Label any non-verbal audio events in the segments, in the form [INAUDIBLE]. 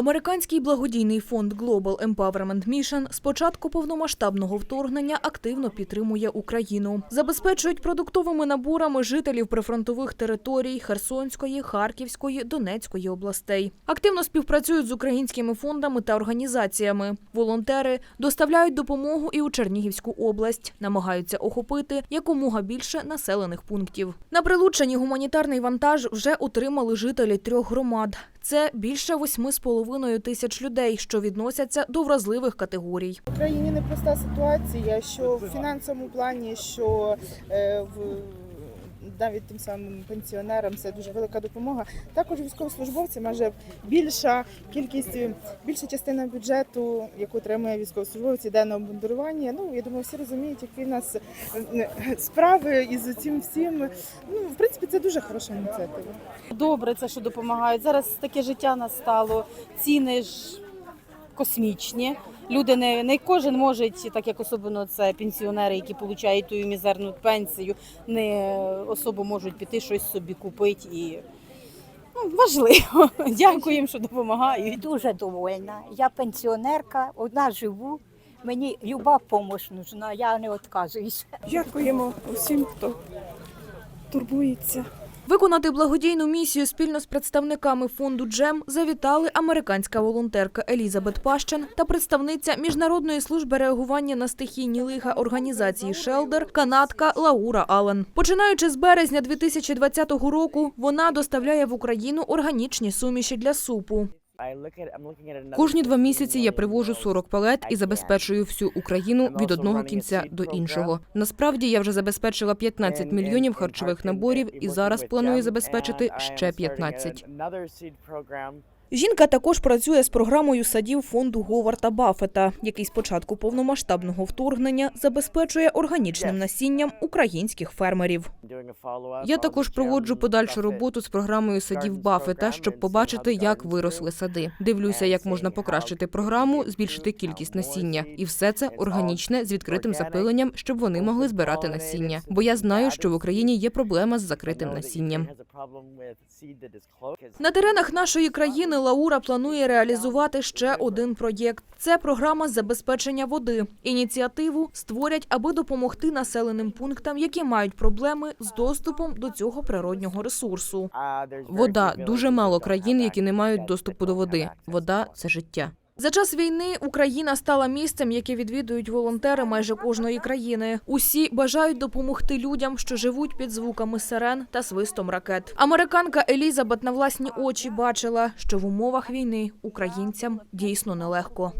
Американський благодійний фонд Global Empowerment Mission з початку повномасштабного вторгнення активно підтримує Україну. Забезпечують продуктовими наборами жителів прифронтових територій Херсонської, Харківської, Донецької областей. Активно співпрацюють з українськими фондами та організаціями. Волонтери доставляють допомогу і у Чернігівську область, намагаються охопити якомога більше населених пунктів. На прилученні гуманітарний вантаж вже отримали жителі трьох громад. Це більше 8,5 тисяч людей, що відносяться до вразливих категорій. В Україні непроста ситуація, що в фінансовому плані, що е, в навіть тим самим пенсіонерам це дуже велика допомога. Також військовослужбовцям майже більша кількість, більша частина бюджету, яку отримує військовослужбовці, йде на обмундирування. Ну я думаю, всі розуміють, які в нас е, справи із цим всім. Ну в принципі, це дуже хороша ініціатива. Добре, це що допомагають. Зараз таке життя настало, ціни ж космічні. Люди не, не кожен може, так як особливо це пенсіонери, які отримують ту мізерну пенсію, не особо можуть піти щось собі купити і ну, важливо. [LAUGHS] Дякуємо, що допомагають. Дуже довольна. Я пенсіонерка, одна живу. Мені люба допомога нужна, я не відказуюся. Дякуємо усім, хто турбується. Виконати благодійну місію спільно з представниками фонду Джем завітали американська волонтерка Елізабет Пащен та представниця міжнародної служби реагування на стихійні лиха організації Шелдер канадка Лаура Аллен. Починаючи з березня 2020 року, вона доставляє в Україну органічні суміші для супу. Кожні два місяці я привожу 40 палет і забезпечую всю Україну від одного кінця до іншого. Насправді я вже забезпечила 15 мільйонів харчових наборів і зараз планую забезпечити ще 15. Жінка також працює з програмою садів фонду Говарда Баффета, який з початку повномасштабного вторгнення забезпечує органічним насінням українських фермерів. Я також проводжу подальшу роботу з програмою садів Баффета, щоб побачити, як виросли сади. Дивлюся, як можна покращити програму, збільшити кількість насіння, і все це органічне з відкритим запиленням, щоб вони могли збирати насіння. Бо я знаю, що в Україні є проблема з закритим насінням. На теренах нашої країни Лаура планує реалізувати ще один проєкт. Це програма забезпечення води. Ініціативу створять, аби допомогти населеним пунктам, які мають проблеми з доступом до цього природнього ресурсу. Вода дуже мало країн, які не мають доступу до води. Вода це життя. За час війни Україна стала місцем, яке відвідують волонтери майже кожної країни. Усі бажають допомогти людям, що живуть під звуками сирен та свистом ракет. Американка Елізабет на власні очі бачила, що в умовах війни українцям дійсно нелегко.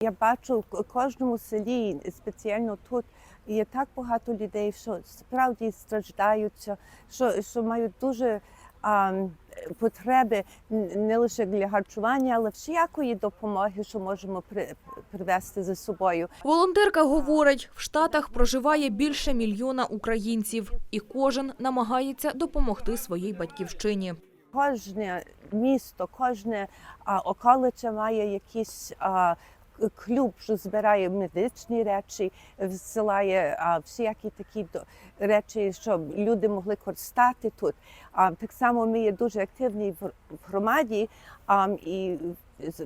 Я бачу в кожному селі, спеціально тут, є так багато людей, що справді страждаються, що, що мають дуже а, потреби не лише для харчування, але всякої допомоги, що можемо при, привезти за собою. Волонтерка говорить, в Штатах проживає більше мільйона українців, і кожен намагається допомогти своїй батьківщині. Кожне місто, кожне околиця має якісь. а, клуб, що збирає медичні речі, всилає а, всіякі такі речі, щоб люди могли користати тут. А, так само ми є дуже активні в громаді а, і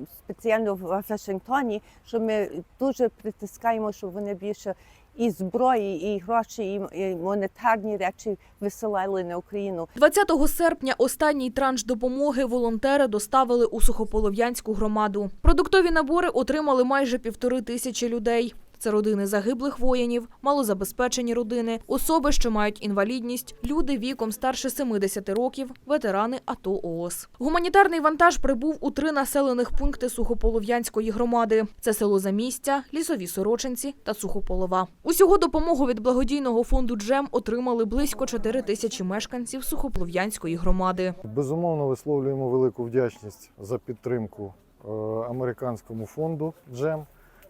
спеціально в Вашингтоні, що ми дуже притискаємо, щоб вони більше і зброї, і гроші, і- монетарні речі висилали на Україну. 20 серпня останній транш допомоги волонтери доставили у Сухополов'янську громаду. Продуктові набори отримали майже півтори тисячі людей. Це родини загиблих воїнів, малозабезпечені родини, особи, що мають інвалідність, люди віком старше 70 років, ветерани АТО ООС. Гуманітарний вантаж прибув у три населених пункти Сухополов'янської громади: це село Замістя, Лісові Сорочинці та Сухополова. Усього допомогу від благодійного фонду Джем отримали близько 4 тисячі мешканців Сухополов'янської громади. Безумовно, висловлюємо велику вдячність за підтримку е, американському фонду Джем,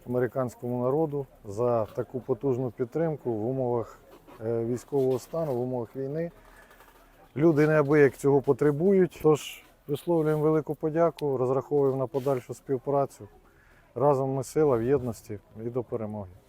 американському народу за таку потужну підтримку в умовах е, військового стану, в умовах війни. Люди неабияк цього потребують. Тож висловлюємо велику подяку, розраховуємо на подальшу співпрацю. Разом ми сила в єдності і до перемоги.